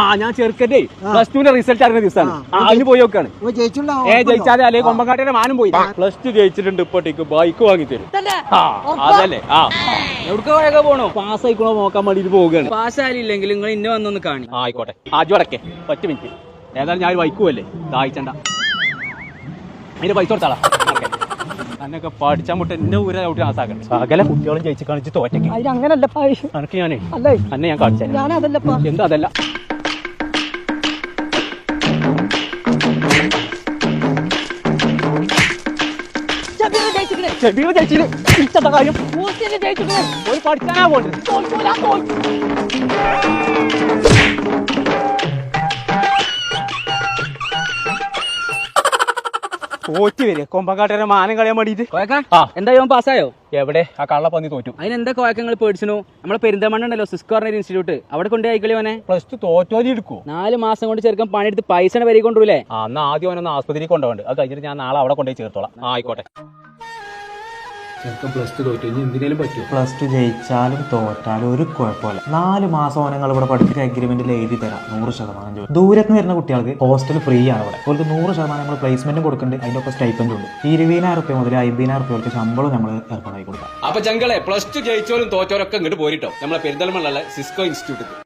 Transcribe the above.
ആ ഞാൻ ചെറുക്കട്ടെ പ്ലസ് ടുവിന്റെ റിസൾട്ട് അറിയുന്ന ദിവസമാണ്. അതിന് പോയി നോക്കാണ്. ഏ ജയിച്ചാലേ അല്ലെ? കൊമ്പങ്കാട്ടിന്റെ മാനം പോയി. പ്ലസ് ടു ജയിച്ചിട്ടുണ്ട് ഇപ്പോട്ടേക്ക് ബൈക്ക് വാങ്ങി തരും. ആ അതല്ലേ? ആ. എവിടേക്ക് പോണോ? പാസ് ആയിക്കോളോ നോക്കാൻ വേണ്ടിട്ട് പോവുകയാണ് പാസ് ആയില്ലെങ്കിൽ നിങ്ങൾ ഇന്നെ വന്നൊന്ന് കാണി. ആയിക്കോട്ടെ. ആദ്യം അടക്കേ. പത്ത് മിനിറ്റ് ഏതായാലും ഞാൻ വൈക്കുമല്ലേ ദാഹിച്ചണ്ട. അതിന്റെ പൈസ കൊടുത്താളാ. അന്നൊക്കെ പഠിച്ചാൻ മുട്ട എന്നെ ഊര ഔട്ട് നാസാക്കണം സകല കുട്ടികളും ജയിച്ച് കാണിച്ച് തോറ്റയ്ക്ക് അതിന് അങ്ങനല്ലപ്പാ അനക്ക് ഞാനേ അല്ലേ? അന്നെ ഞാൻ കാണിച്ചു ഞാനതല്ലപ്പാ എന്താ അതല്ല. ഷബീർ ജയിച്ചില്ല ഇഷ്ടത്തെ കാര്യം. ഒരു പഠിക്കാനാ പോണ്ട്? തോറ്റ് വരിക കൊമ്പക്കാട്ടരെ മാനം കളയാൻ വേണ്ടിട്ട്. എന്താ ഇവൻ പാസ്സായോ? എവിടെ? ആ കള്ളപ്പന്നി തോറ്റു. അതിനെന്താ കോയക്കങ്ങൾ പേടിച്ചണു? നമ്മളെ പെരിന്തമണ്ണ ഉണ്ടല്ലോ സിസ്കോ പറഞ്ഞ ഇൻസ്റ്റിറ്റ്യൂട്ട് അവിടെ കൊണ്ടേ അയക്കളി അവനെ? പ്ലസ് ടു തോറ്റോലി എടുക്കൂ. നാല് മാസം കൊണ്ട് ചെറുക്കൻ പണിയെടുത്ത് പൈസ വരി കൊണ്ടുപോലേ ആ എന്നാ ആദ്യം അവനൊന്ന് ആസ്പത്രിയിൽ കൊണ്ടുപോകണ്ട്. അത് കഴിഞ്ഞിട്ട് ഞാൻ നാളെ അവിടെ കൊണ്ടുപോയി ചേർത്തോളാം. ആയിക്കോട്ടെ. ചെറുക്കൻ പ്ലസ് ടു തോറ്റു. ഇനി എന്തിനേലും പറ്റും പ്ലസ് ടു ജയിച്ചാലും തോറ്റാലും ഒരു കുഴപ്പമില്ല. നാല് മാസം നിങ്ങൾ ഇവിടെ പഠിച്ചിട്ട് അഗ്രിമെന്റിൽ എഴുതി തരാം. നൂറ് ശതമാനം ജോലി. ദൂരത്ത് നിന്ന് വരുന്ന കുട്ടികൾക്ക് ഹോസ്റ്റൽ ഫ്രീ ആണ് ഇവിടെ. അവർക്ക് നൂറ് ശതമാനം നമ്മൾ പ്ലേസ്മെന്റ് കൊടുക്കുന്നുണ്ട് അതിന്റെ ഒക്കെ സ്റ്റൈപ്പൻഡ് ഉണ്ട്. ഇരുപതിനായിരം റുപ്യ മുതൽ അമ്പതിനായിരം റുപ്യ വരെ ശമ്പളം നമ്മൾ ഏർപ്പാടാക്കി കൊടുക്കാം. അപ്പൊ ജങ്കളെ പ്ലസ് ടു ജയിച്ചോലും തോറ്റോരൊക്കെ ഇങ്ങോട്ട് പോരിട്ടോ. നമ്മളെ പെരിന്തൽമണ്ണുള്ള സിസ്കോ ഇൻസ്റ്റിറ്റ്യൂട്ട്